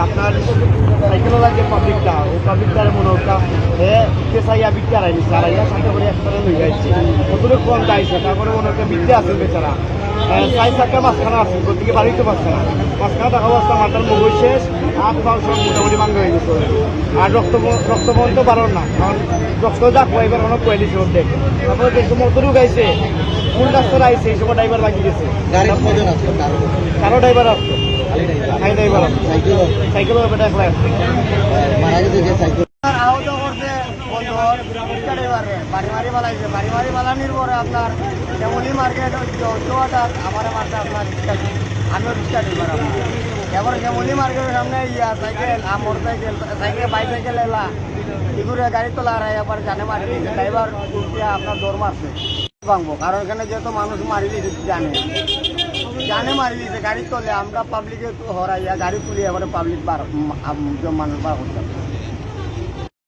আপনার সাইকেল লাগে পাবলিকটা ও পাবলিকটার মনে হচ্ছে হে পেশাইয়া বিদ্যা হারাইনি হারাইয়া সাথে করে একটা লই যাচ্ছে কতটুকু কম যাইছে তারপরে মনে হচ্ছে বিদ্যা আছে বেচারা। সাইজ একটা মাঝখানে আছে গতিকে বাড়িতে পারছে না। মাঝখানে দেখা অবস্থা মাথার মুখ শেষ হাত পাও সব মোটামুটি ভাঙ্গ হয়ে গেছে। আর রক্ত রক্ত বন্ধ পারো না। কারণ রক্ত যা কয়েবার অনেক কয়ে দিছে অর্ধেক তারপরে দেখো মোটরও গাইছে ফুল রাস্তার আইছে এই সময় ড্রাইভার বাকি গেছে গাড়ি কারও? কারও ড্রাইভার আসতো সাইকেল গেছে যে সাইকেল আহত করছে বন্ধুর বাড়ি মারি পালাইছে। বাড়ি মারি পরে আপনার এবার সাইকেল সাইকেল সাইকেল এলা। এগুলো গাড়ি তোলা আর একবার জানে মারি দিয়েছে ড্রাইভার আপনার দৌড় মারছে। ভাঙবো। কারণ এখানে যেহেতু মানুষ মারি জানে। জানে মারি দিয়েছে, গাড়ি তোলে, আমরা পাবলিকে হরাইয়া গাড়ি তুলি এবারে পাবলিক বার মানুষ বার করতে